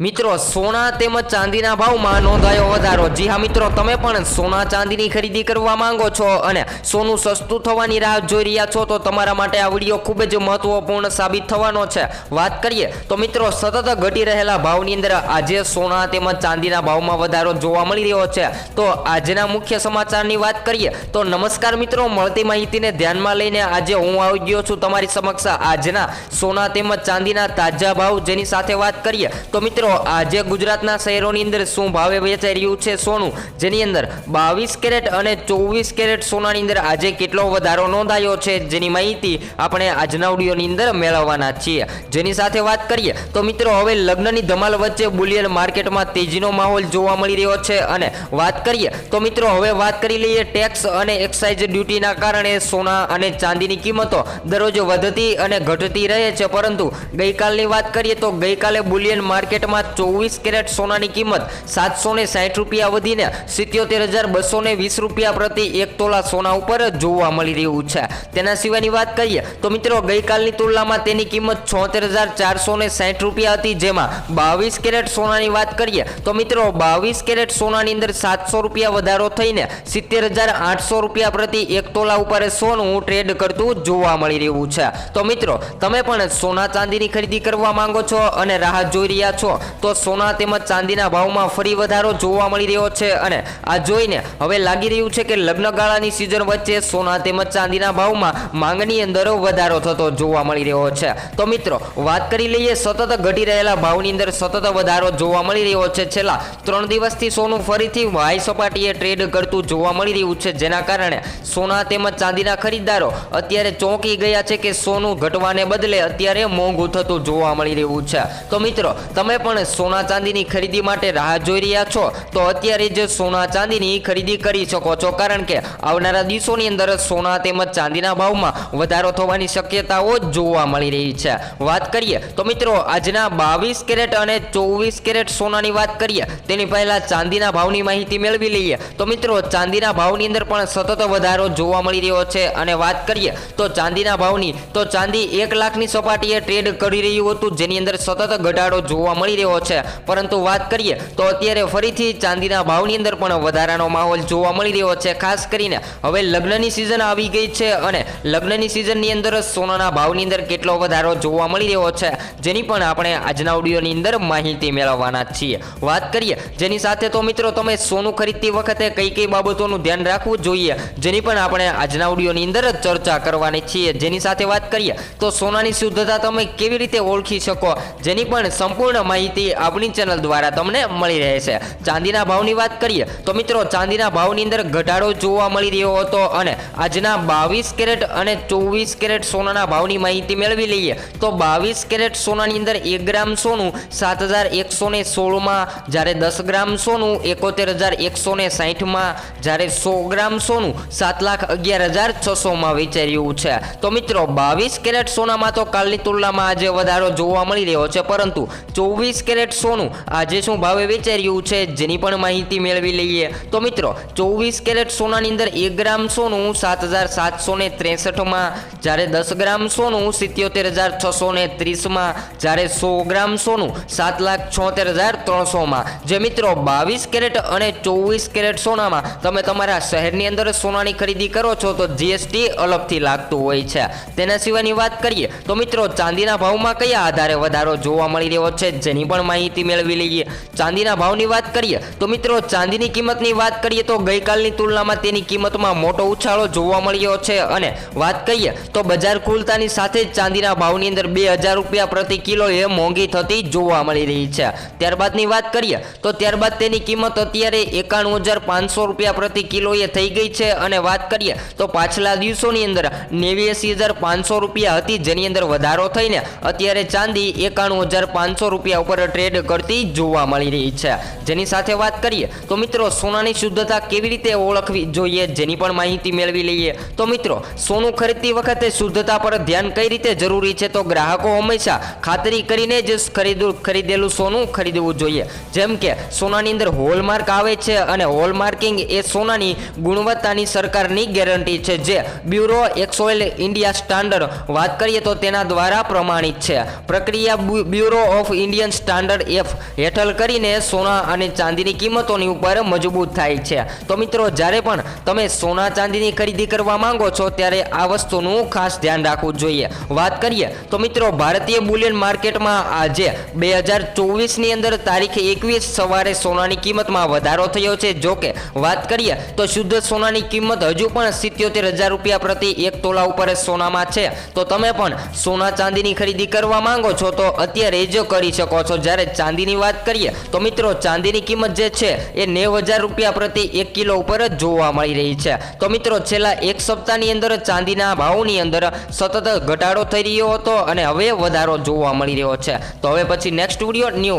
મિત્રો, સોના તેમજ ચાંદીના ભાવમાં નોંધાયો વધારો. જી હા મિત્રો, તમે પણ સોના ચાંદીની ખરીદી કરવા માંગો છો અને સોનું સસ્તું થવાની રાહ જોઈ રહ્યા છો, તો તમારા માટે આ વીડિયો ખૂબ જ મહત્વપૂર્ણ સાબિત થવાનો છે. વાત કરીએ, તો મિત્રો, સતત ઘટી રહેલા ભાવની અંદર આજે સોના તેમજ ચાંદીના ભાવમાં વધારો જોવા મળી રહ્યો છે. તો આજના મુખ્ય સમાચારની વાત કરીએ, તો નમસ્કાર મિત્રો, મળતી માહિતીને ધ્યાનમાં લઈને આજે હું આવી ગયો છું તમારી સમક્ષ. આજના સોના તેમજ ચાંદીના તાજા ભાવ જેની સાથે વાત કરીએ, તો મિત્રો આજે ગુજરાતના શહેરોની અંદર શું ભાવે વેચાઈ રહ્યું છે સોનું? જેની અંદર બાવીસ કેરેટ અને ચોવીસ કેરેટ સોનાની અંદર આજે કેટલો વધારો નોંધાયો છે જેની માહિતી આપણે આજના ઓડિયોની અંદર મેળવવાના છીએ. જેની સાથે વાત કરીએ તો મિત્રો, હવે લગ્નની ધમાલ વચ્ચે બુલિયન માર્કેટમાં તેજીનો માહોલ જોવા મળી રહ્યો છે અને વાત કરીએ તો મિત્રો, હવે વાત કરી લઈએ ટેક્સ અને એક્સાઇઝ ડ્યુટીના કારણે સોના અને ચાંદીની કિંમતો દરરોજ વધતી અને ઘટતી રહે છે. પરંતુ ગઈકાલની વાત કરીએ તો ગઈકાલે બુલિયન માર્કેટમાં ચોવીસ કેરેટ સોનાની કિંમત સાતસો ને સાઠ રૂપિયા વધીને સિત્યોતેર હજાર બસો ને વીસ રૂપિયા પ્રતિ એક તોલા સોના ઉપર જોવા મળી રહ્યું છે. તેના સિવાયની વાત કરીએ તો મિત્રો ગઈકાલની તુલનામાં તેની કિંમત છોતેર હજાર ચારસો ને સાઠ રૂપિયા હતી. જેમાં બાવીસ કેરેટ સોનાની વાત કરીએ તો મિત્રો બાવીસ કેરેટ સોનાની અંદર સાતસો રૂપિયા વધારો થઈને સિત્તેર હજાર આઠસો રૂપિયા પ્રતિ એક તોલા ઉપર સોનું ટ્રેડ કરતું જોવા મળી રહ્યું છે. તો મિત્રો, તમે પણ સોના ચાંદીની ખરીદી કરવા માંગો છો અને રાહ જોઈ રહ્યા છો? તો સોના તેમજ ચાંદીના ભાવમાં ફરી વધારો જોવા મળી રહ્યો છે અને આ જોઈને હવે લાગી રહ્યું છે કે લગ્નગાળાની સિઝન વચ્ચે સોના તેમજ ચાંદીના ભાવમાં માંગની અંદર વધારો થતો જોવા મળી રહ્યો છે. તો મિત્રો, વાત કરી લઈએ સતત ઘટી રહેલા ભાવની અંદર સતત વધારો જોવા મળી રહ્યો છે. છેલ્લા ત્રણ દિવસથી સોનું ફરીથી વાય સપાટીએ ટ્રેડ કરતું જોવા મળી રહ્યું છે. જેના કારણે સોના તેમજ ચાંદીના ખરીદદારો અત્યારે ચોંકી ગયા છે કે સોનું ઘટવાને બદલે અત્યારે મોંઘું થતું જોવા મળી રહ્યું છે. તો મિત્રો, તમે પણ સોના ચાંદીની ખરીદી માટે રાહ જોઈ રહ્યા છો, તો અત્યારે જ સોના ચાંદીની ખરીદી કરી શકો છો. કારણ કે આવનારા દિવસોની અંદર સોના તેમજ ચાંદીના ભાવમાં વધારો થવાની શક્યતાઓ જોવા મળી રહી છે. વાત કરીએ, તો મિત્રો આજના બાવીસ કેરેટ અને ચોવીસ કેરેટ સોનાની વાત કરીએ, તેની પહેલાં ચાંદીના ભાવની માહિતી મેળવી લઈએ. તો મિત્રો ચાંદીના ભાવની અંદર પણ સતત વધારો જોવા મળી રહ્યો છે. અને વાત કરીએ, તો ચાંદીના ભાવની, તો ચાંદી એક લાખની સપાટીએ ટ્રેડ કરી રહ્યું હતું, જેની અંદર સતત ઘટાડો જોવા મળી રહ્યો છે. પરંતુ વાત કરીએ તો અત્યારે ફરીથી ચાંદીના ભાવની અંદર પણ વધારાનો માહોલ જોવા મળી રહ્યો છે. ખાસ કરીને હવે લગ્નની સિઝન આવી ગઈ છે અને લગ્નની સિઝનની અંદર સોનાના ભાવની અંદર કેટલો વધારો જોવા મળી રહ્યો છે, જેની પણ આપણે આજના ઓડિયોની અંદર માહિતી મેળવવાના છીએ. વાત કરીએ જેની સાથે તો મિત્રો તમે સોનું ખરીદતી વખતે કઈ કઈ બાબતોનું ધ્યાન રાખવું જોઈએ, જેની પણ આપણે આજના ઓડિયોની અંદર ચર્ચા કરવાની છીએ. જેની સાથે વાત કરીએ તો સોનાની શુદ્ધતા તમે કેવી રીતે ઓળખી શકો, જેની પણ સંપૂર્ણ માહિતી આપણી ચેનલ દ્વારા તમને મળી રહે છે. ચાંદીના ભાવની વાત કરીએ, તો મિત્રો ચાંદીના ભાવની અંદર ઘટાડો જોવા મળી રહ્યો હતો અને આજના બાવીસ કેરેટ અને ચોવીસ કેરેટ સોનાના ભાવની માહિતી મેળવી લઈએ, તો બાવીસ કેરેટ સોનાની અંદર એક ગ્રામ સોનું સાત હજાર એકસો ને સોળમાં, જ્યારે દસ ગ્રામ સોનું એકોતેર હજાર એકસો ને સાહીઠમાં, જ્યારે સો ગ્રામ સોનું સાત લાખ અગિયાર હજાર છસોમાં વેચાઈ છે. તો મિત્રો બાવીસ કેરેટ સોનામાં તો કાલની તુલનામાં આજે વધારો જોવા મળી રહ્યો છે, પરંતુ ચોવીસ કેરેટ સોનું. આજે શું ભાવે વેચાઈ છે જેની પણ માહિતી મેળવી લઈએ. તો મિત્રો, ચોવીસ કેરેટ સોનાની અંદર એક ગ્રામ સોનું સાત હજાર સાતસો ને ત્રેસઠમાં, જ્યારે દસ ગ્રામ સોનું સિત્યોતેર હજાર છસો ને ત્રીસમાં, જ્યારે સો ગ્રામ સોનું સાત લાખ છોતેર હજાર ત્રણસોમાં. જે મિત્રો, બાવીસ કેરેટ અને ચોવીસ કેરેટ સોનામાં તમે તમારા શહેરની અંદર સોનાની ખરીદી કરો છો તો જીએસટી અલગથી લાગતું હોય છે. તેના સિવાયની વાત કરીએ તો મિત્રો, ચાંદીના ભાવમાં કયા આધારે વધારો જોવા મળી રહ્યો છે જેની પણ માહિતી મેળવી લઈએ. ચાંદીના ભાવની વાત કરીએ, તો મિત્રો ચાંદીની કિંમતની વાત કરીએ તો ગઈકાલની તુલનામાં તેની કિંમતમાં મોટો ઉછાળો જોવા મળ્યો છે. અને વાત કરીએ, તો બજાર ખુલતાની સાથે જ ચાંદીના ભાવની અંદર બે હજાર રૂપિયા પ્રતિ કિલો એ મોંઘી થતી જોવા મળી રહી છે. ત્યારબાદની વાત કરીએ, તો ત્યારબાદ તેની કિંમત અત્યારે એકાણું હજાર પાંચસો રૂપિયા પ્રતિ કિલો એ થઈ ગઈ છે. અને વાત કરીએ, તો પાછલા દિવસોની અંદર નેવ્યાસી હજાર પાંચસો રૂપિયા હતી, જેની અંદર વધારો થઈને અત્યારે ચાંદી એકાણું હજાર પાંચસો રૂપિયા ઉપર ટ્રેડ કરતી જોવા મળી રહી છે. જેની સાથે વાત કરીએ, તો મિત્રો, સોનાની શુદ્ધતા કેવી રીતે ઓળખવી જોઈએ જેની પણ માહિતી મેળવી લઈએ. તો મિત્રો, સોનું ખરીદતી વખતે શુદ્ધતા પર ધ્યાન કઈ રીતે જરૂરી છે? તો ગ્રાહકો હંમેશા ખાતરી કરીને જ ખરીદું, ખરીદેલું સોનું ખરીદવું જોઈએ. જેમ કે, સોનાની અંદર હોલમાર્ક આવે છે અને હોલમાર્કિંગ એ સોનાની ગુણવત્તાની સરકારની ગેરંટી છે. જે બ્યુરો એક્સોઇલ ઇન્ડિયા સ્ટાન્ડર્ડ વાત કરીએ તો તેના દ્વારા પ્રમાણિત છે. પ્રક્રિયા bureau of Indian standard standard F હેઠળ કરીને સોના અને ચાંદીની કિંમતોની ઉપર મજબૂત થાય છે. તો મિત્રો, જ્યારે પણ તમે સોના ચાંદીની ખરીદી કરવા માંગો છો, ત્યારે આ વસ્તુનું ખાસ ધ્યાન રાખવું જોઈએ. વાત કરીએ તો મિત્રો, ભારતીય બુલિયન માર્કેટમાં આજે બે હજાર ચોવીસની અંદર તારીખ એકવીસ સવારે સોનાની કિંમતમાં વધારો થયો છે. જો કે વાત કરીએ તો શુદ્ધ સોનાની કિંમત હજુ પણ સિત્યોતેર હજાર રૂપિયા પ્રતિ એક તોલા ઉપર સોનામાં છે. તો તમે પણ સોના ચાંદીની ખરીદી કરવા માંગો છો, તો અત્યારે જ કરી શકો છો. જ્યારે ચાંદીની વાત કરીએ, તો મિત્રો ચાંદીની કિંમત જે છે, એ નેવ હજાર રૂપિયા પ્રતિ એક કિલો ઉપર જ જોવા મળી રહી છે. તો મિત્રો છેલ્લા એક સપ્તાહની અંદર ચાંદીના ભાવની અંદર સતત ઘટાડો થઈ રહ્યો હતો અને હવે વધારો જોવા મળી રહ્યો છે. તો હવે પછી નેક્સ્ટ વીડિયો ન્યૂ